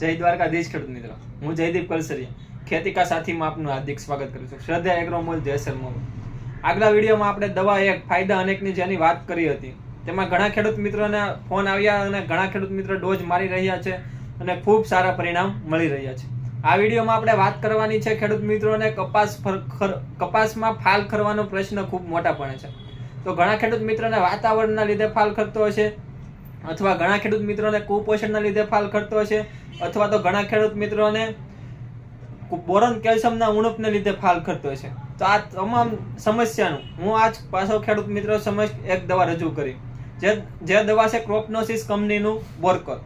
જય દ્વારકાધીશ ખેડૂત મિત્રો. હું જયદીપ કલસરી ખેતીકા સાથીમાં આપનું હાર્દિક સ્વાગત કરું છું. શ્રદ્ધા એગ્રોમોલ જેસલમોલ આગલા વિડીયોમાં આપણે દવા એક, ફાયદા અનેકની જેની વાત કરી હતી. તેમાં ઘણા ખેડૂત મિત્રોને ફોન આવ્યા અને ઘણા ખેડૂત મિત્રો ડોઝ મારી રહ્યા છે અને ખૂબ સારા પરિણામ મળી રહ્યા છે. આ વિડીયોમાં આપણે વાત કરવાની છે ખેડૂત મિત્રોને કપાસ કપાસમાં ફાલ ખરવાનો પ્રશ્ન ખૂબ મોટા પડે છે. તો ઘણા ખેડૂત મિત્રોને વાતાવરણના લીધે ફાલ ખરતો હશે અથવા ઘણા ખેડૂત મિત્રોને કુપોષણના લીધે ફાલ ખરતો છે, અથવા તો ઘણા ખેડૂત મિત્રોને બોરોન કેલ્શિયમના ઉણપને લીધે ફાલ ખરતો છે. તો આ તમામ સમસ્યાનું હું આજ પાછો ખેડૂત મિત્રો સમક્ષ એક દવા રજૂ કરી. જે જે દવા છે ક્રોપનોસિસ કંપનીનું બોરકલ.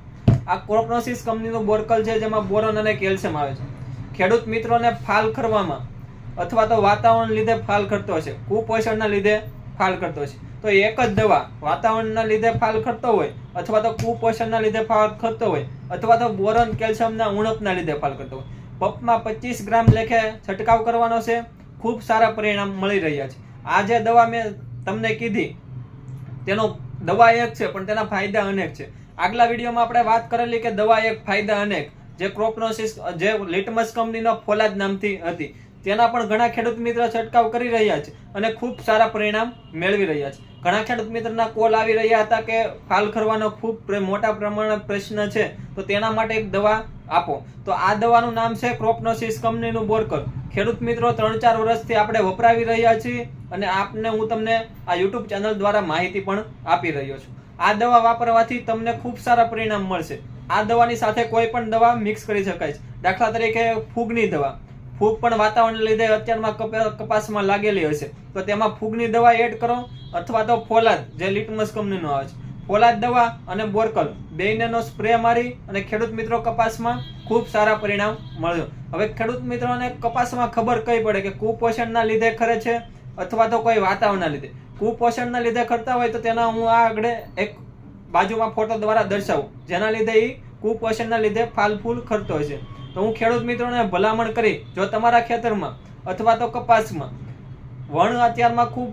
આ ક્રોપનોસિસ કંપનીનું બોરકલ છે જેમાં બોરોન અને કેલ્શિયમ આવે છે. ખેડૂત મિત્રોને ફાલ ખરવામાં અથવા તો વાતાવરણ લીધે ફાલ ખરતો છે, કુપોષણના લીધે ફાલ કરતો હશે તો એક જ દવા, વાતાવરણના લીધે ફાલ ખરતો હોય, અથવા તો કુપોષણના લીધે ફાલ ખરતો હોય, અથવા તો બોરોન કેલ્શિયમના ઉણપના લીધે ફાલ કરતો હોય. પપમાં પચીસ ગ્રામ લેખે છંટકાવ કરવાનો છે. ખૂબ સારા પરિણામ મળી રહ્યા છે. આ જે દવા મેં તમને કીધી, તેનો દવા એક છે, પણ તેના ફાયદા અનેક છે. આગલા વિડીયોમાં આપણે વાત કરેલી કે દવા એક ફાયદા અનેક, જે ક્રોપનોસિસ, જે લિટમસ કંપનીનો ફોલાદ નામથી હતી. તેના પણ ઘણા ખેડૂત મિત્ર છંટકાવ કરી રહ્યા છે અને ખૂબ સારા પરિણામ મેળવી રહ્યા છે. ઘણા ખેડૂત મિત્રના કોલ આવી રહ્યા હતા કે ફાલ ખરવાનો ખૂબ મોટા પ્રમાણમાં પ્રશ્ન છે, તો તેના માટે એક દવા આપો. તો આ દવાનું નામ છે ક્રોપનોસિસ કંપનીનું બોરકર ખેડૂત મિત્રો ત્રણ ચાર વર્ષથી આપણે વપરાવી રહ્યા છીએ અને આપને હું તમને આ યુટ્યુબ ચેનલ દ્વારા માહિતી પણ આપી રહ્યો છું. આ દવા વાપરવાથી તમને ખૂબ સારા પરિણામ મળશે. આ દવાની સાથે કોઈ પણ દવા મિક્સ કરી શકાય છે. દાખલા તરીકે ફૂગની દવા. ફૂગ પણ વાતાવરણને લીધે અત્યારમાં કપાસમાં લાગેલી હશે તો તેમાં ફૂગની દવા એડ કરો અથવા તો ફોલાદ, જે લિટમસ કંપનીનો આવે છે. ફોલાદ દવા અને બોરકલ બેયનેનો સ્પ્રે મારી અને ખેડૂત મિત્રો કપાસમાં ખૂબ સારા પરિણામ મળ્યો. હવે ખેડૂત મિત્રોને કપાસમાં ખબર કઈ પડે કે કુપોષણના લીધે ખરે છે અથવા તો કોઈ વાતાવરણના લીધે. કુપોષણના લીધે કરતા હોય તો તેના હું આ આગળ એક બાજુમાં ફોટો દ્વારા દર્શાવું. જેના લીધે એ કુપોષણના લીધે ફાલ ફૂલ ખરતો હશે તો હું ખેડૂત મિત્રોને ભલામણ કરી, જો તમારા ખેતરમાં અથવા તો કપાસમાં વણ અત્યારમાં ખૂબ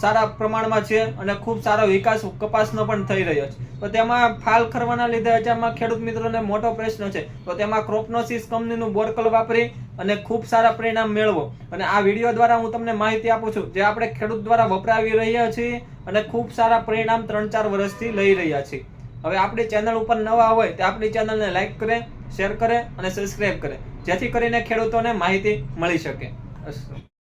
સારા પ્રમાણમાં છે અને ખૂબ સારો વિકાસ કપાસનો પણ થઈ રહ્યો છે, તો તેમાં ફાલ કરવાના લીધે અત્યારમાં ખેડૂત મિત્રોને મોટો પ્રશ્ન છે. તો તેમાં ક્રોપનોસિસ કંપનીનું બોરકલ વાપરી અને ખૂબ સારા પરિણામ મેળવો. અને આ વીડિયો દ્વારા હું તમને માહિતી આપું છું, જે આપણે ખેડૂત દ્વારા વપરાવી રહ્યા છીએ અને ખૂબ સારા પરિણામ ત્રણ ચાર વર્ષથી લઈ રહ્યા છીએ. હવે આપણી ચેનલ ઉપર નવા હોય તો આપણી ચેનલને લાઇક કરે શેર કરે અને સબસ્ક્રાઇબ કરે. જેથી કરીને ખેડૂતોને માહિતી મળી શકે.